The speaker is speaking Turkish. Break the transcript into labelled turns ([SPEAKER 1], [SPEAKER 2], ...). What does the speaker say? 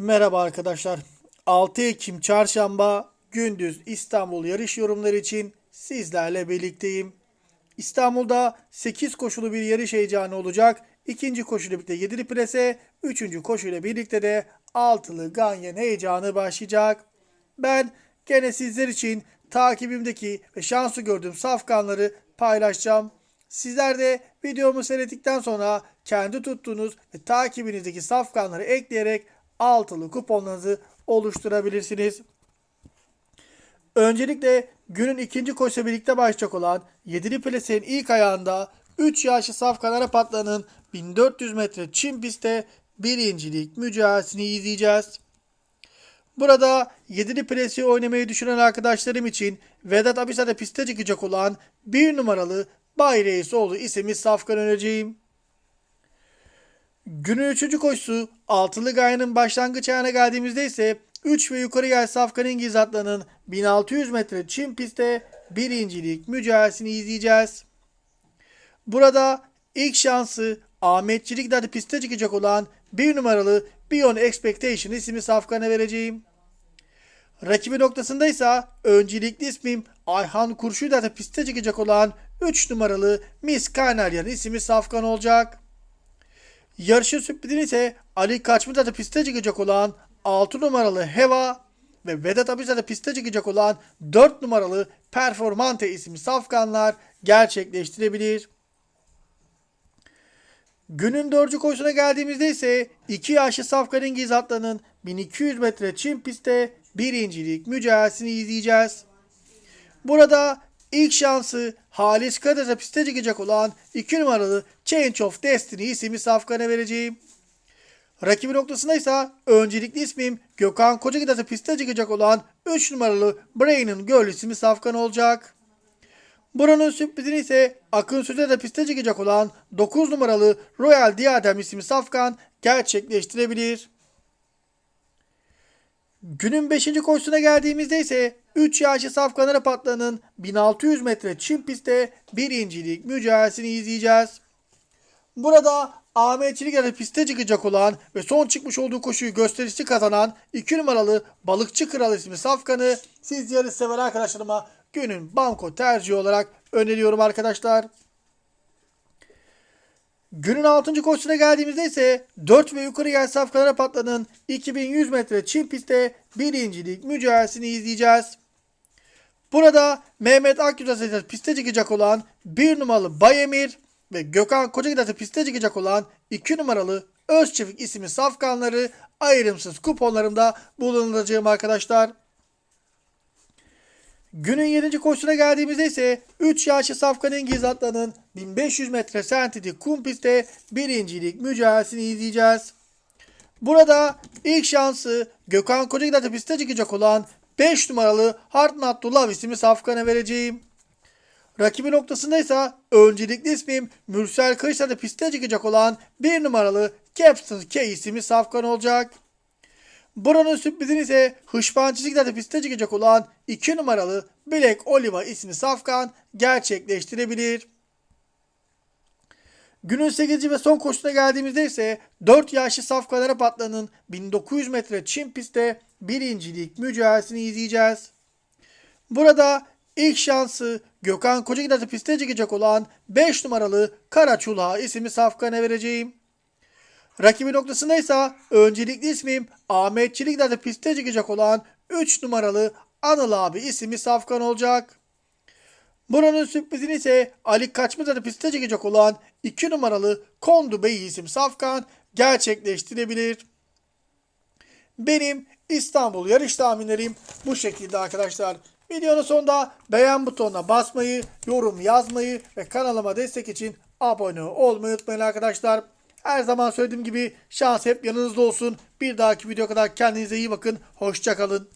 [SPEAKER 1] Merhaba arkadaşlar. 6 Ekim Çarşamba gündüz İstanbul yarış yorumları için sizlerle birlikteyim. İstanbul'da 8 koşulu bir yarış heyecanı olacak. İkinci koşuyla birlikte 7'li plase, üçüncü koşuyla birlikte de altılı ganyan heyecanı başlayacak. Ben gene sizler için takibimdeki ve şansı gördüğüm safkanları paylaşacağım. Sizler de videomu seyrettikten sonra kendi tuttuğunuz ve takibinizdeki safkanları ekleyerek altılı kuponlarınızı oluşturabilirsiniz. Öncelikle günün ikinci koşuyla birlikte başlayacak olan 7'li plasenin ilk ayağında 3 yaşlı Safkan Arapatlı'nın 1400 metre çim pistte birincilik mücadelesini izleyeceğiz. Burada 7'li plesi oynamayı düşünen arkadaşlarım için Vedat Abisa'da piste çıkacak olan 1 numaralı Bay Reisoğlu isimli Safkan önereceğim. Günün üçüncü koşusu altılı gayanın başlangıç ayağına geldiğimizde ise 3 ve yukarı gel Safkan İngiliz atlarının 1600 metre çim pistte birincilik mücadelesini izleyeceğiz. Burada ilk şansı Ahmetçilik adı piste çıkacak olan bir numaralı Beyond Expectation isimli Safkan'a vereceğim. Rakibi noktasında ise öncelikli ismim Ayhan Kurşu da piste çıkacak olan 3 numaralı Miss Kanaryan isimli Safkan olacak. Yarışın sürprizini ise Ali Kaçmı'da da piste çıkacak olan 6 numaralı Heva ve Vedat Abis'e de piste çıkacak olan 4 numaralı Performante isimli safkanlar gerçekleştirebilir. Günün dördüncü koşusuna geldiğimizde ise 2 yaşlı Safkan İngiliz atlarının 1200 metre çim pistte birincilik mücadelesini izleyeceğiz. Burada ilk şansı Halis Kadir'e piste çıkacak olan 2 numaralı Change of Destiny isimli Safkan'a vereceğim. Rakibi noktasında ise öncelikli ismim Gökhan Kocagidat'a piste çıkacak olan 3 numaralı Brain'in Girl isimli Safkan olacak. Buranın sürprizini ise Akın Söz'e de piste çıkacak olan 9 numaralı Royal Diadem isimli Safkan gerçekleştirebilir. Günün 5. koşusuna geldiğimizde ise 3 yaşlı Safkan Arapatlı'nın 1600 metre çim pistte birincilik mücadelesini izleyeceğiz. Burada Ahmetçilik yarı piste çıkacak olan ve son çıkmış olduğu koşuyu gösterişli kazanan 2 numaralı Balıkçı Kral ismi Safkan'ı siz yarış sever arkadaşlarıma günün banko tercihi olarak öneriyorum arkadaşlar. Günün 6. koşusuna geldiğimizde ise 4 ve yukarı gel Safkan Arapatlı'nın 2100 metre çim pistte birincilik mücadelesini izleyeceğiz. Burada Mehmet Akyüz'e piste çıkacak olan 1 numaralı Bayemir ve Gökhan Kocagidat'ı piste çıkacak olan 2 numaralı Özçevik isimli safkanları ayrımsız kuponlarımda bulunacağım arkadaşlar. Günün 7. koşusuna geldiğimizde ise 3 yaşlı Safkan İngiliz atlarının 1500 metre sentetik kum pistte birincilik mücadelesini izleyeceğiz. Burada ilk şansı Gökhan Kocagidat'ı piste çıkacak olan 5 numaralı to Love isimli Safkan'a vereceğim. Rakibi noktasında ise öncelikli ismim Mürsel Kılıçlar'da piste çıkacak olan 1 numaralı Captain K isimli safkan olacak. Buranın sürprizini ise Hışpan Çizgiler'de piste çıkacak olan 2 numaralı Black Oliva isimli safkan gerçekleştirebilir. Günün 8. ve son koşusuna geldiğimizde ise 4 yaşlı Safkanlara patlanın 1900 metre çim pistte birincilik mücadelesini izleyeceğiz. Burada ilk şansı Gökhan Kocagidat'ı piste çıkacak olan 5 numaralı Kara Çulha isimli Safkan'a vereceğim. Rakibi noktasında ise öncelikli ismim Ahmet Çelikler'de piste çıkacak olan 3 numaralı Anıl abi isimli Safkan olacak. Buranın sürprizini ise Ali Kaçmaz'da piste çıkacak olan 2 numaralı Kondu Bey isim Safkan gerçekleştirebilir. Benim İstanbul yarış tahminlerim bu şekilde arkadaşlar. Videonun sonunda beğen butonuna basmayı, yorum yazmayı ve kanalıma destek için abone olmayı unutmayın arkadaşlar. Her zaman söylediğim gibi şans hep yanınızda olsun. Bir dahaki video kadar kendinize iyi bakın. Hoşçakalın.